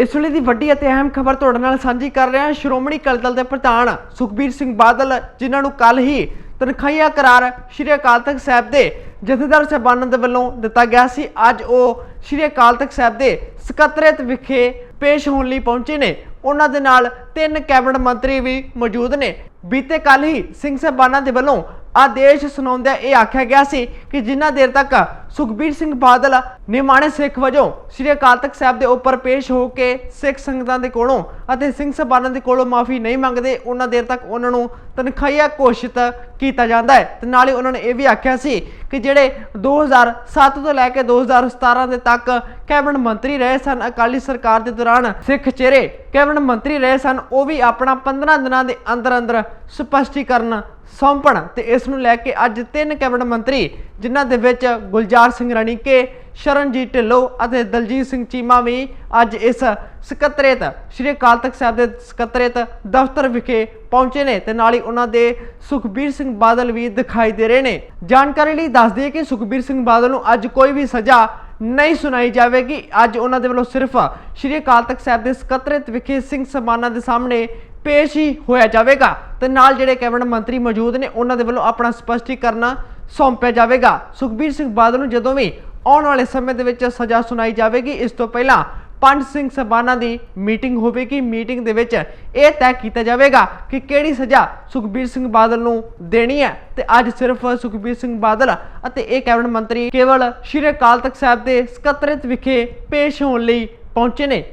ਇਸ ਵੇਲੇ ਦੀ ਵੱਡੀ ਅਤੇ ਅਹਿਮ ਖਬਰ ਤੁਹਾਡੇ ਨਾਲ ਸਾਂਝੀ ਕਰ ਰਹੇ ਹਾਂ। ਸ਼੍ਰੋਮਣੀ ਅਕਾਲੀ ਦਲ ਦੇ ਪ੍ਰਧਾਨ ਸੁਖਬੀਰ ਸਿੰਘ ਬਾਦਲ, ਜਿਨ੍ਹਾਂ ਨੂੰ ਕੱਲ ਹੀ ਤਨਖਾਹੀਆ ਕਰਾਰ ਸ਼੍ਰੀ ਅਕਾਲ ਤਖਤ ਸਾਹਿਬ ਦੇ ਜਥੇਦਾਰ ਸਾਹਿਬਾਨਾਂ ਦੇ ਵੱਲੋਂ ਦਿੱਤਾ ਗਿਆ ਸੀ। ਅੱਜ ਉਹ ਸ਼੍ਰੀ ਅਕਾਲ ਤਖਤ ਸਾਹਿਬ ਦੇ ਸਕੱਤਰੇਤ ਵਿਖੇ ਪੇਸ਼ ਹੋਣ ਲਈ ਪਹੁੰਚੇ ਨੇ। ਉਹਨਾਂ ਦੇ ਨਾਲ ਤਿੰਨ ਕੈਬਨਿਟ ਮੰਤਰੀ ਵੀ ਮੌਜੂਦ ਨੇ। ਬੀਤੇ ਕੱਲ ਹੀ ਸਿੰਘ ਸਾਹਿਬਾਨਾਂ ਦੇ ਵੱਲੋਂ ਆਦੇਸ਼ ਸੁਣਾਉਂਦਿਆਂ ਇਹ ਆਖਿਆ ਗਿਆ ਸੀ ਕਿ ਜਿੰਨਾ ਦੇਰ ਤੱਕ ਸੁਖਬੀਰ ਸਿੰਘ ਬਾਦਲ ਨਿਮਾਣੇ ਸਿੱਖ ਵਜੋਂ ਸ੍ਰੀ ਅਕਾਲ ਤਖਤ ਸਾਹਿਬ ਦੇ ਉੱਪਰ ਪੇਸ਼ ਹੋ ਕੇ ਸਿੱਖ ਸੰਗਤਾਂ ਦੇ ਕੋਲੋਂ ਅਤੇ ਸਿੰਘ ਸਾਹਿਬਾਨਾਂ ਦੇ ਕੋਲੋਂ ਮਾਫੀ ਨਹੀਂ ਮੰਗਦੇ, ਉਹਨਾਂ ਦੇਰ ਤੱਕ ਉਹਨਾਂ ਨੂੰ ਤਨਖਾਹੀਆ ਘੋਸ਼ਿਤ ਕੀਤਾ ਜਾਂਦਾ ਹੈ। ਤੇ ਨਾਲੇ ਉਹਨਾਂ ਨੇ ਇਹ ਵੀ ਆਖਿਆ ਸੀ ਕਿ ਜਿਹੜੇ 2007 ਤੋਂ ਲੈ ਕੇ 2017 ਦੇ ਤੱਕ ਕੈਬਨਿਟ ਮੰਤਰੀ ਰਹੇ ਸਨ, ਅਕਾਲੀ ਸਰਕਾਰ ਦੇ ਦੌਰਾਨ ਸਿੱਖ ਚਿਹਰੇ ਕੈਬਨਿਟ ਮੰਤਰੀ ਰਹੇ ਸਨ, ਉਹ ਵੀ ਆਪਣਾ 15 ਦਿਨਾਂ ਦੇ ਅੰਦਰ ਅੰਦਰ ਸਪਸ਼ਟੀਕਰਨ ਸੌਂਪਣ ਤੇ ਇਸ ਨੂੰ ਲੈ ਕੇ ਅੱਜ ਤਿੰਨ ਕੈਬਨਿਟ ਮੰਤਰੀ, ਜਿਨ੍ਹਾਂ ਦੇ ਵਿੱਚ ਗੁਲਜ਼ਾਰ ਸਿੰਘ ਰਣੀਕੇ ਸ਼ਰਨਜੀਤ ਢਿੱਲੋਂ ਅਤੇ ਦਲਜੀਤ ਸਿੰਘ ਚੀਮਾ ਵੀ ਅੱਜ ਇਸ ਸਕੱਤਰੇਤ, ਸ਼੍ਰੀ ਅਕਾਲ ਤਖਤ ਸਾਹਿਬ ਦੇ ਸਕੱਤਰੇਤ ਦਫ਼ਤਰ ਵਿਖੇ ਪਹੁੰਚੇ ਨੇ ਤੇ ਨਾਲ ਹੀ ਉਹਨਾਂ ਦੇ ਸੁਖਬੀਰ ਸਿੰਘ ਬਾਦਲ ਵੀ ਦਿਖਾਈ ਦੇ ਰਹੇ ਨੇ। ਜਾਣਕਾਰੀ ਲਈ ਦੱਸ ਦਈਏ ਕਿ ਸੁਖਬੀਰ ਸਿੰਘ ਬਾਦਲ ਨੂੰ ਅੱਜ ਕੋਈ ਵੀ ਸਜ਼ਾ ਨਹੀਂ ਸੁਣਾਈ ਜਾਵੇਗੀ। ਅੱਜ ਉਹਨਾਂ ਦੇ ਵੱਲੋਂ ਸਿਰਫ ਸ਼੍ਰੀ ਅਕਾਲ ਤਖਤ ਸਾਹਿਬ ਦੇ ਸਕੱਤਰੇਤ ਵਿਖੇ ਸਿੰਘ ਸਮਾਨਾਂ ਦੇ ਸਾਹਮਣੇ ਪੇਸ਼ ਹੀ ਹੋਇਆ ਜਾਵੇਗਾ। ਤੇ ਨਾਲ ਜਿਹੜੇ ਕੈਬਨਿਟ ਮੰਤਰੀ ਮੌਜੂਦ ਨੇ, ਉਹਨਾਂ ਦੇ ਵੱਲੋਂ ਆਪਣਾ ਸਪਸ਼ਟੀਕਰਨ ਸੌਂਪਿਆ ਜਾਵੇਗਾ। ਸੁਖਬੀਰ ਸਿੰਘ ਬਾਦਲ ਨੂੰ ਜਦੋਂ ਵੀ ਆਉਣ ਵਾਲੇ ਸਮੇਂ ਦੇ ਵਿੱਚ ਸਜ਼ਾ ਸੁਣਾਈ ਜਾਵੇਗੀ, ਇਸ ਤੋਂ ਪਹਿਲਾਂ ਪੰਜ ਸਿੰਘ ਸਭਾਨਾਂ ਦੀ ਮੀਟਿੰਗ ਹੋਵੇਗੀ। ਮੀਟਿੰਗ ਦੇ ਵਿੱਚ ਇਹ ਤੈਅ ਕੀਤਾ ਜਾਵੇਗਾ ਕਿ ਕਿਹੜੀ ਸਜ਼ਾ ਸੁਖਬੀਰ ਸਿੰਘ ਬਾਦਲ ਨੂੰ ਦੇਣੀ ਹੈ। ਤੇ ਅੱਜ ਸਿਰਫ ਸੁਖਬੀਰ ਸਿੰਘ ਬਾਦਲ ਅਤੇ ਇਹ ਕੈਬਨਿਟ ਮੰਤਰੀ ਕੇਵਲ ਸ਼੍ਰੀ ਅਕਾਲ ਤਖਤ ਸਾਹਿਬ ਦੇ ਸਕੱਤਰੇਤ ਵਿਖੇ ਪੇਸ਼ ਹੋਣ ਲਈ ਪਹੁੰਚੇ ਨੇ।